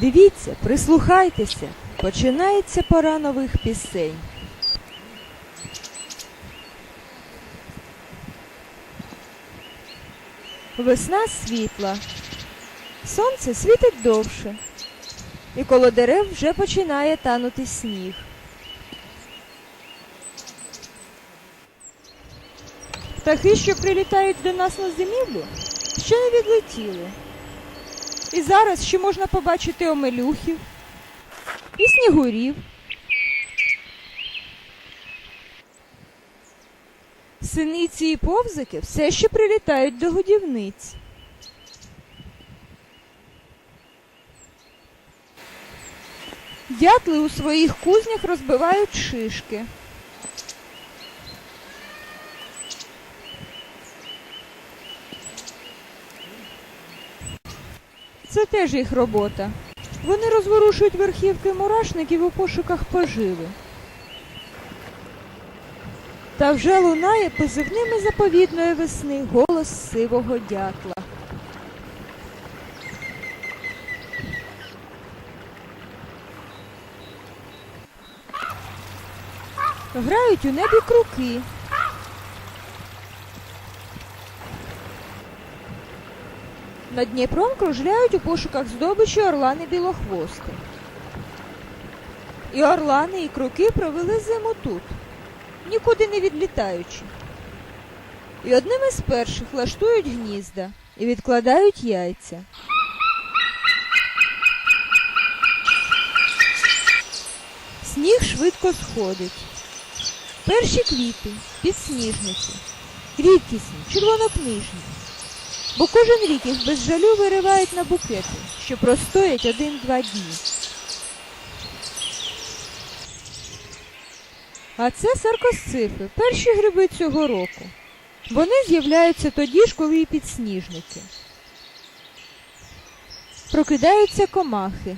Дивіться, прислухайтеся, починається пора нових пісень. Весна світла, сонце світить довше, і коло дерев вже починає танути сніг. Птахи, що прилітають до нас на зимівлю, ще не відлетіли. І зараз ще можна побачити омелюхів і снігурів. Синиці і повзики все ще прилітають до годівниць. Дятли у своїх кузнях розбивають шишки. Це теж їх робота. Вони розворушують верхівки мурашників у пошуках поживи. Та вже лунає позивними заповідної весни голос сивого дятла. Грають у небі круки. Над Дніпром кружляють у пошуках здобичі орлани білохвости. І орлани, і круки провели зиму тут, нікуди не відлітаючи. І одним із перших влаштують гнізда і відкладають яйця. Сніг швидко сходить. Перші квіти, підсніжниці, рідкісні, червонокнижні. Бо кожен рік їх без жалю виривають на букети, що простоять один-два дні. А це саркосцифи, перші гриби цього року. Вони з'являються тоді ж, коли і підсніжники. Прокидаються комахи.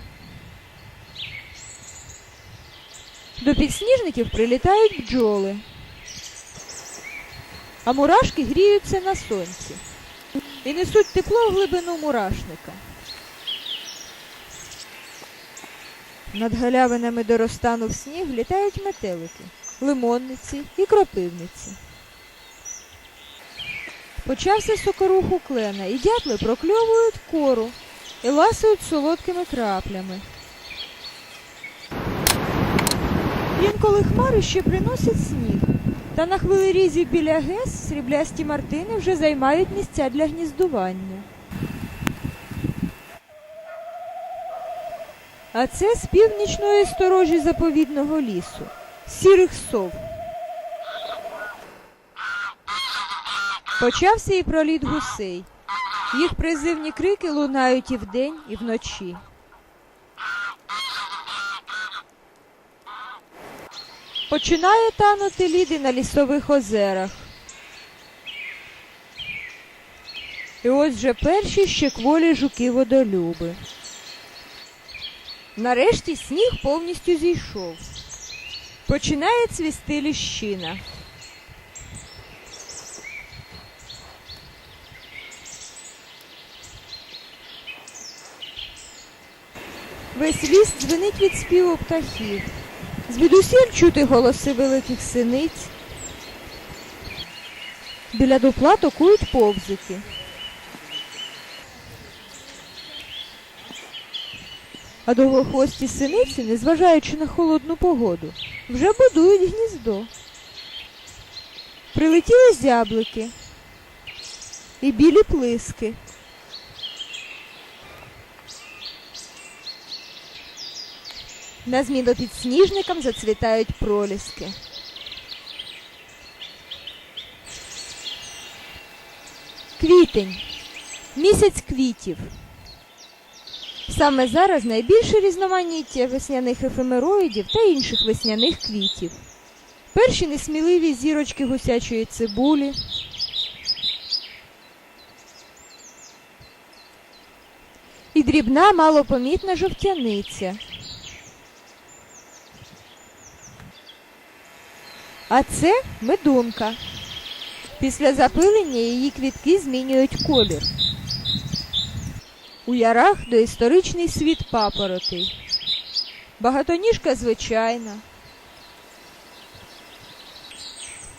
До підсніжників прилітають бджоли, а мурашки гріються на сонці і несуть тепло в глибину мурашника. Над галявинами до розтану в сніг літають метелики, лимонниці і кропивниці. Почався сокорух у клена, і дятли прокльовують кору і ласують солодкими краплями. Інколи хмари ще приносять сніг, та на хвилерізі біля ГЕС сріблясті мартини вже займають місця для гніздування. А це з північної сторожі заповідного лісу, сірих сов. Почався і проліт гусей. Їх призивні крики лунають і вдень, і вночі. Починає танути ліди на лісових озерах. І ось вже перші ще кволі жуки-водолюби. Нарешті сніг повністю зійшов. Починає цвісти ліщина. Весь ліс дзвенить від співу птахів. Звідусіль чути голоси великих синиць. Біля дупла токують повзики. А довгохвості синиці, незважаючи на холодну погоду, вже будують гніздо. Прилетіли зяблики і білі плиски. На зміну підсніжникам зацвітають проліски. Квітень. Місяць квітів. Саме зараз найбільше різноманіття весняних ефемероїдів та інших весняних квітів. Перші несміливі зірочки гусячої цибулі. І дрібна малопомітна жовтяниця. А це медунка. Після запилення її квітки змінюють колір. У ярах доісторичний світ папоротей. Багатоніжка звичайна.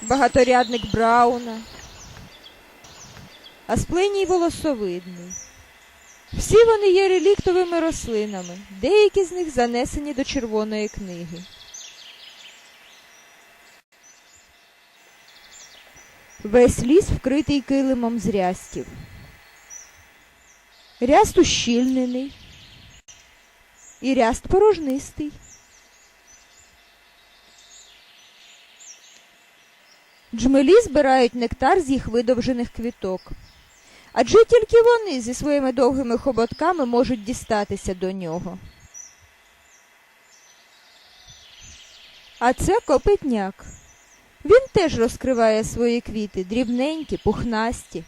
Багаторядник Брауна. Аспленій волосовидний. Всі вони є реліктовими рослинами, деякі з них занесені до Червоної книги. Весь ліс вкритий килимом з рястів. Ряст ущільнений і ряст порожнистий. Джмелі збирають нектар з їх видовжених квіток. Адже тільки вони зі своїми довгими хоботками можуть дістатися до нього. А це копитняк. Він теж розкриває свої квіти, дрібненькі, пухнасті.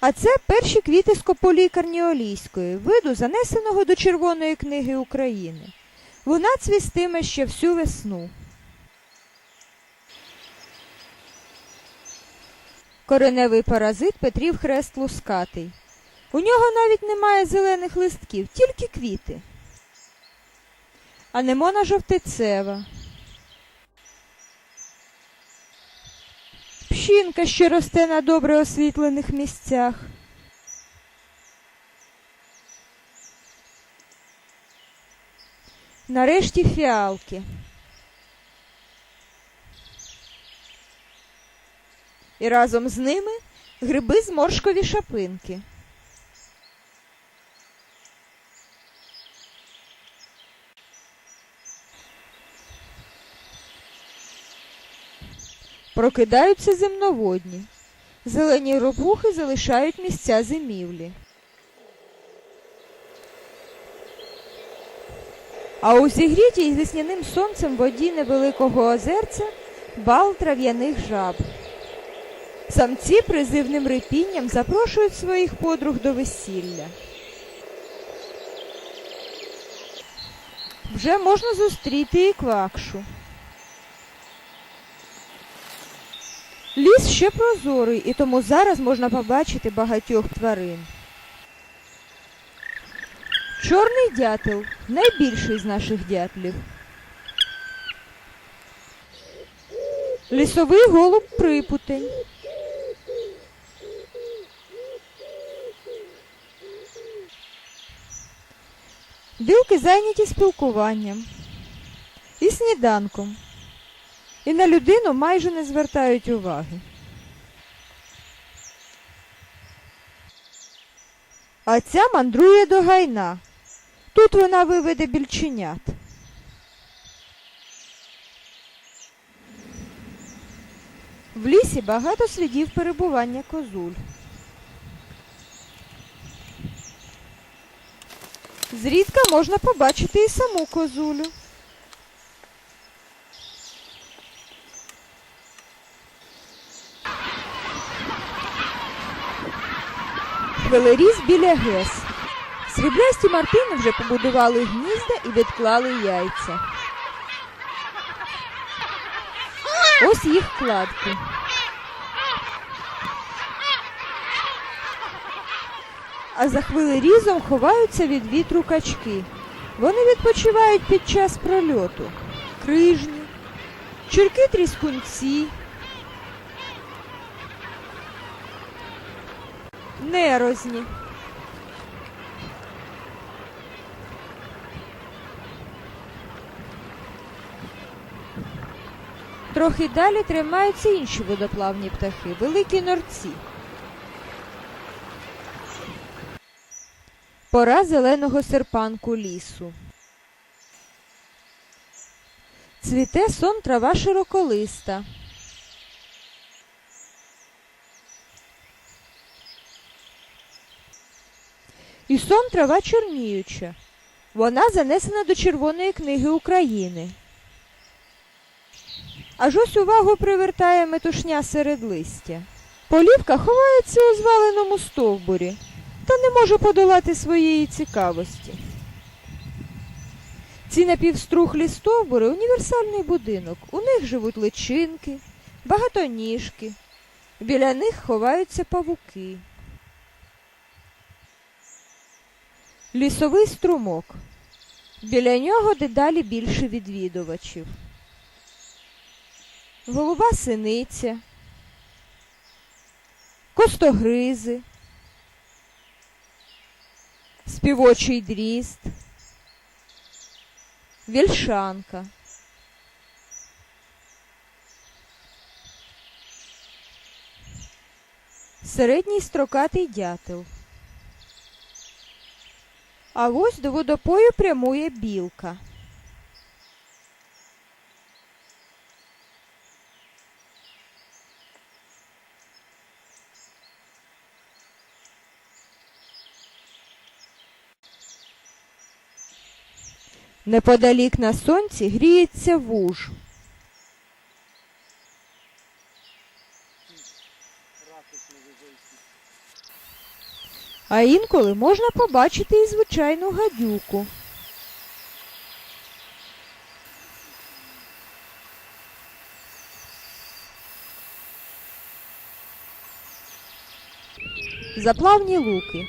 А це перші квіти скополії карніолійської, виду, занесеного до Червоної книги України. Вона цвістиме ще всю весну. Кореневий паразит Петрів хрест лускатий. У нього навіть немає зелених листків, тільки квіти. Анемона жовтицева. Пщінка, що росте на добре освітлених місцях. Нарешті фіалки. І разом з ними гриби зморшкові шапинки. Прокидаються земноводні. Зелені робухи залишають місця зимівлі. А у зігрітій весняним сонцем воді невеликого озерця бал трав'яних жаб. Самці призивним репінням запрошують своїх подруг до весілля. Вже можна зустріти і квакшу. Ліс ще прозорий, і тому зараз можна побачити багатьох тварин. Чорний дятел найбільший з наших дятлів. Лісовий голуб припутень. Білки зайняті спілкуванням і сніданком. І на людину майже не звертають уваги. А ця мандрує до гайна. Тут вона виведе більченят. В лісі багато слідів перебування козуль. Зрідка можна побачити і саму козулю. Хвилеріз біля ГЕС. Сріблясті мартини вже побудували гнізда і відклали яйця. Ось їх кладки. А за хвилерізом ховаються від вітру качки. Вони відпочивають під час прольоту. Крижні, чурки тріскунці, нерозні. Трохи далі тримаються інші водоплавні птахи, великі норці. Пора зеленого серпанку лісу. Цвіте сон трава широколиста. І сон трава чорніюча. Вона занесена до Червоної книги України. Аж ось увагу привертає метушня серед листя. Полівка ховається у зваленому стовбурі та не може подолати своєї цікавості. Ці напівструхлі стовбури універсальний будинок. У них живуть личинки, багатоніжки, Біля них ховаються павуки. Лісовий струмок. Біля нього дедалі більше відвідувачів. Голуба синиця, костогризи, співочий дріст, вільшанка. Середній строкатий дятел. А ось до водопою прямує білка. Неподалік на сонці гріється вуж. А інколи можна побачити і звичайну гадюку. Заплавні луки.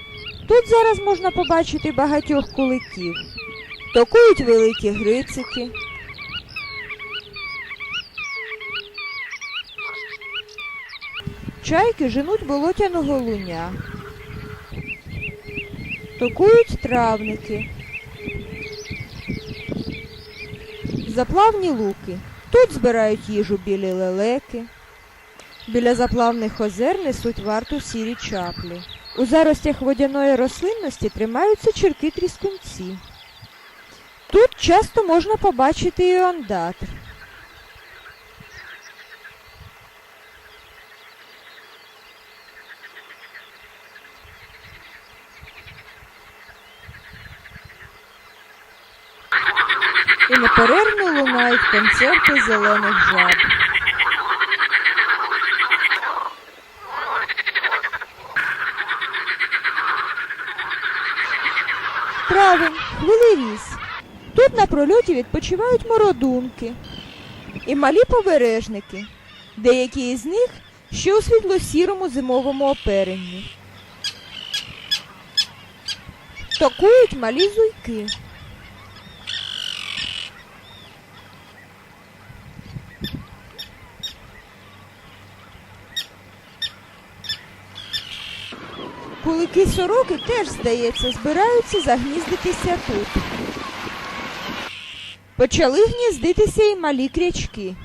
Тут зараз можна побачити багатьох куликів. Токують великі грицики. Чайки женуть болотяного луня. Токують травники. Заплавні луки. Тут збирають їжу білі лелеки. Біля заплавних озер несуть варту сірі чаплі. У заростях водяної рослинності тримаються черки тріскунці. Тут часто можна побачити і ондатр. І неперервно лунають концерти зелених жаб. Травень, хвилеріс. Тут на прольоті відпочивають мородунки і малі побережники. Деякі із них ще у світло-сірому зимовому оперенні. Токують малі зуйки. Кулики сороки теж, здається, збираються загніздитися тут. Почали гніздитися і малі крячки.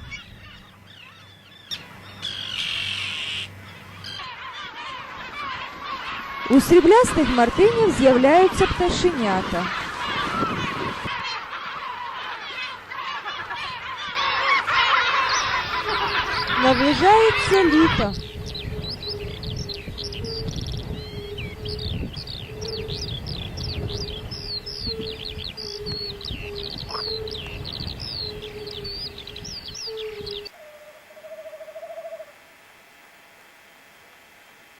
У сріблястих мартинів з'являються пташенята. Наближається літо.